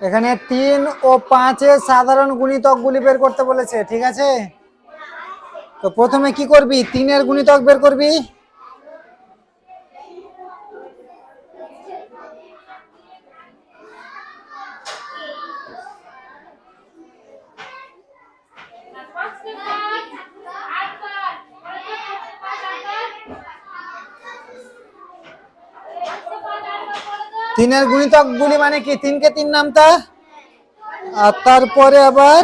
এখানে তিন ও পাঁচের সাধারণ গুণিতকগুলি বের করতে বলেছে, ঠিক আছে? তো প্রথমে কি করবি? তিনের গুণিতক বের করবি? তিনের গুণিতকগুলি মানে কি? তিনকে তিন নামতা? আর তারপরে আবার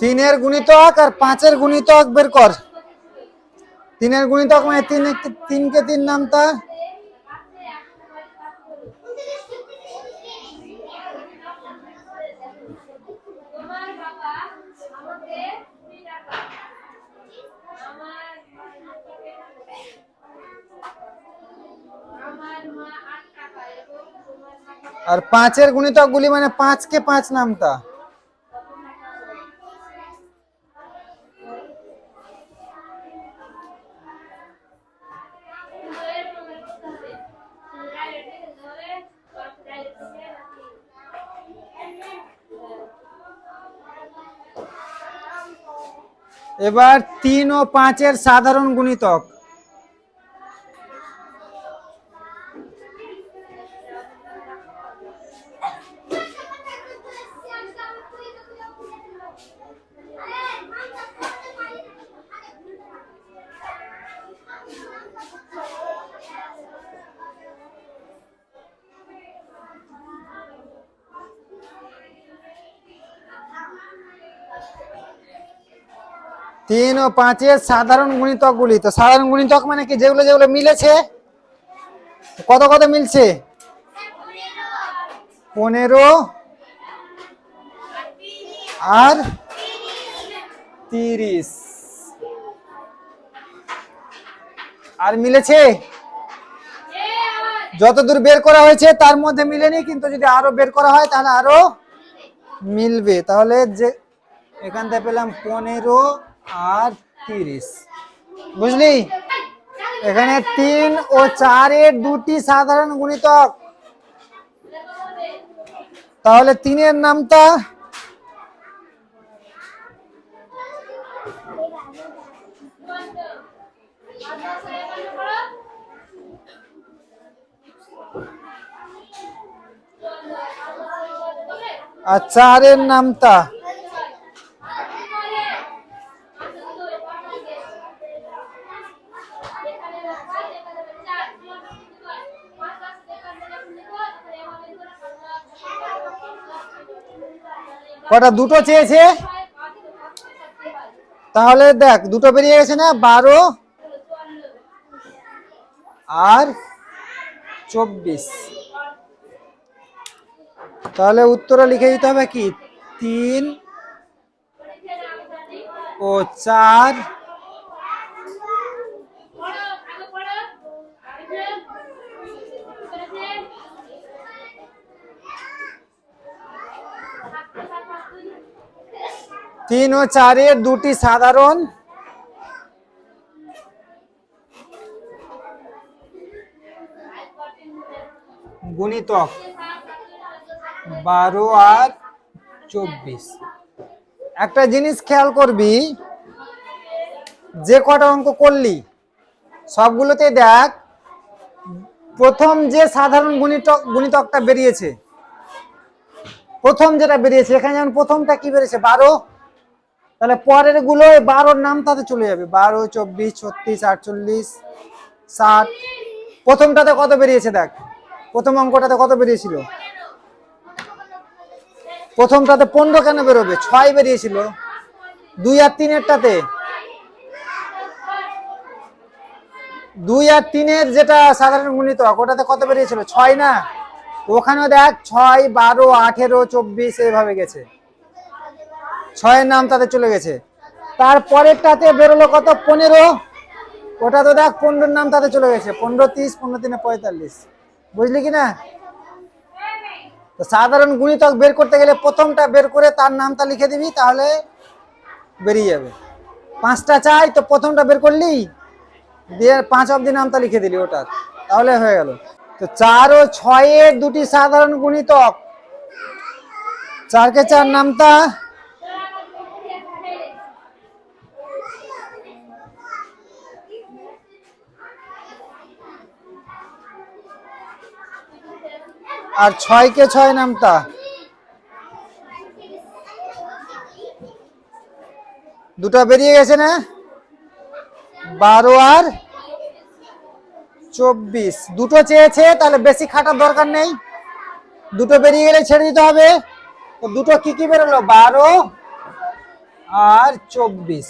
তিনের গুণিতক আর পাঁচের গুণিতক বের কর। তিনের গুণিতক মানে তিন তিনকে তিন নামতা? তোমার বাবা আমাকে কুড়ি টাকা আমার আমার মা আট টাকা এবং তোমার মা আর পাঁচের গুণিতকগুলি মানে পাঁচকে পাঁচ নামতা। এবার তিন ও পাঁচের সাধারণ গুণিতক। তিন ও পাঁচের সাধারণ গুণিতকগুলি তো সাধারণ গুণিতক মানে কি? যেগুলো যেগুলো মিলেছে? কত কত মিলছে? পনেরো আর তিরিশ। আর মিলেছে? যতদূর বের করা হয়েছে তার মধ্যে মিলেনি, কিন্তু যদি আরও বের করা হয় তাহলে আরও মিলবে। তাহলে যে এখান থেকে পেলাম পনেরো আর তিরিশ। বুঝলি? এখানে তিন ও চারের দুটি সাধারণ গুণিতক। তাহলে তিনের নামটা? আর চারের নামটা? কটা? দুটো চেয়েছে? তাহলে দেখ, দুটো বেরিয়ে গেছে না? বারো আর চব্বিশ। তাহলে উত্তরে লিখে দিতে হবে কি? তিন ও চার তিন ও চারের দুটি সাধারণ। গুণিতক বারো আর চব্বিশ। একটা জিনিস খেয়াল করবি, যে কটা অঙ্ক করলি, সবগুলোতে দেখ, প্রথম যে সাধারণ গুণিতক, গুণিতকটা বেরিয়েছে, প্রথম যেটা বেরিয়েছে, এখানে যেমন প্রথমটা কি বেরিয়েছে, বারো তাহলে পরেরগুলো বারোর নাম তাতে চলে যাবে। বারো, চব্বিশ, ছত্রিশ, আটচল্লিশ, ষাট। প্রথমটাতে কত বেরিয়েছে দেখ? প্রথম অঙ্কটাতে কত বেরিয়েছিল? প্রথমটাতে পনেরো কেন বেরোবে? ছয় বেরিয়েছিল। দুই আর তিনেরটাতে? দুই আর তিনের যেটা সাধারণ গুণিত ওটাতে কত বেরিয়েছিল? ছয় না? ওখানেও দেখ, ছয়, বারো, আঠেরো, চব্বিশ এইভাবে গেছে। ছয়ের নাম তাদের চলে গেছে। তারপরেরটাতে বেরোলো কত? পনেরো। ওটা তো দেখ, পনেরোর নাম তাতে চলে গেছে। পনেরো, তিরিশ, পনেরো, তিনে পঁয়তাল্লিশ। বুঝলি কি না? তো সাধারণ গুণিতক বের করতে গেলে প্রথমটা বের করে তার নামটা লিখে দিবি, তাহলে বেরিয়ে যাবে। পাঁচটা চাই, তো প্রথমটা বের করলি? দিয়ে পাঁচ অব্দি নামটা লিখে দিলি ওটা তাহলে হয়ে গেল। তো চার ও ছয়ের দুটি সাধারণ গুণিতক। চারকে চার নামটা আর ছয় কে ছয় নামটা দুটো বেরিয়ে গেছে না? বারো আর চব্বিশ। দুটো চেয়েছে, তাহলে বেশি খাটার দরকার নেই। দুটো বেরিয়ে গেলে ছেড়ে দিতে হবে। তো দুটো কি কি বেরোলো? বারো আর চব্বিশ।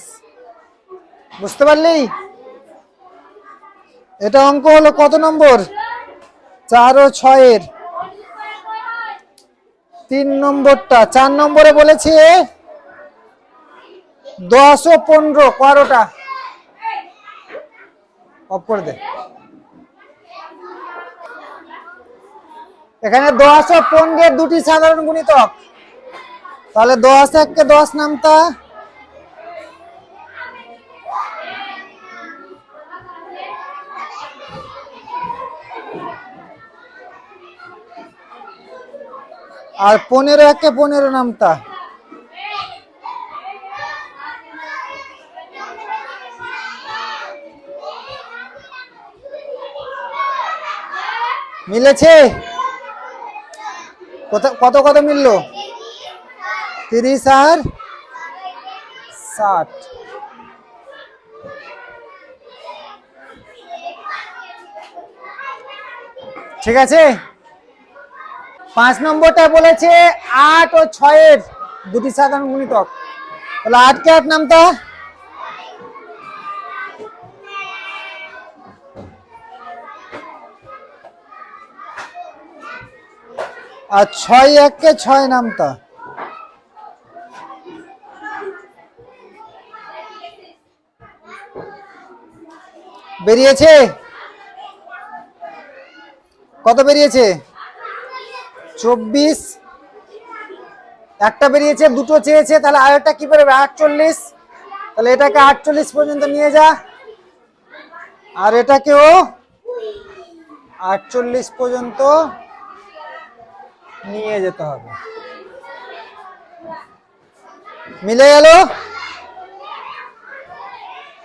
বুঝতে পারলি? এটা অঙ্ক হলো কত নম্বর? চার ও ছয়ের। তিন নম্বরটা, চার নম্বরে বলেছি দশ ও পনেরো বারোটা অফ করে দে। এখানে দশ ও পনেরো দুটি সাধারণ গুণিতক। তাহলে দশ এককে দশ নামতা আর পনেরো একে পনেরো নামতা। মিলেছে? কত কত কত মিললো? তিরিশ আর ষাট। ঠিক আছে? পাঁচ নম্বরটা বলেছে আট ও ছয়ের দুটি সাধারণ গুণিতক। তাহলে আটকে আট নামটা? আর ছয় এককে ছয় নামটা? বেরিয়েছে? কত বেরিয়েছে? চব্বিশ। একটা বেরিয়েছে, দুটো চেয়েছে, তাহলে আরেকটা কি বেরোবে আটচল্লিশ। তাহলে এটাকে আটচল্লিশ পর্যন্ত নিয়ে যা। আর এটাকেও আটচল্লিশ পর্যন্ত নিয়ে যেতে হবে। মিলে গেল?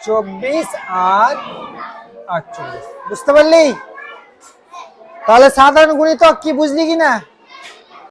চব্বিশ আর আটচল্লিশ। বুঝতে পারলি? তাহলে সাধারণ গুণিতক কি বুঝলি কি না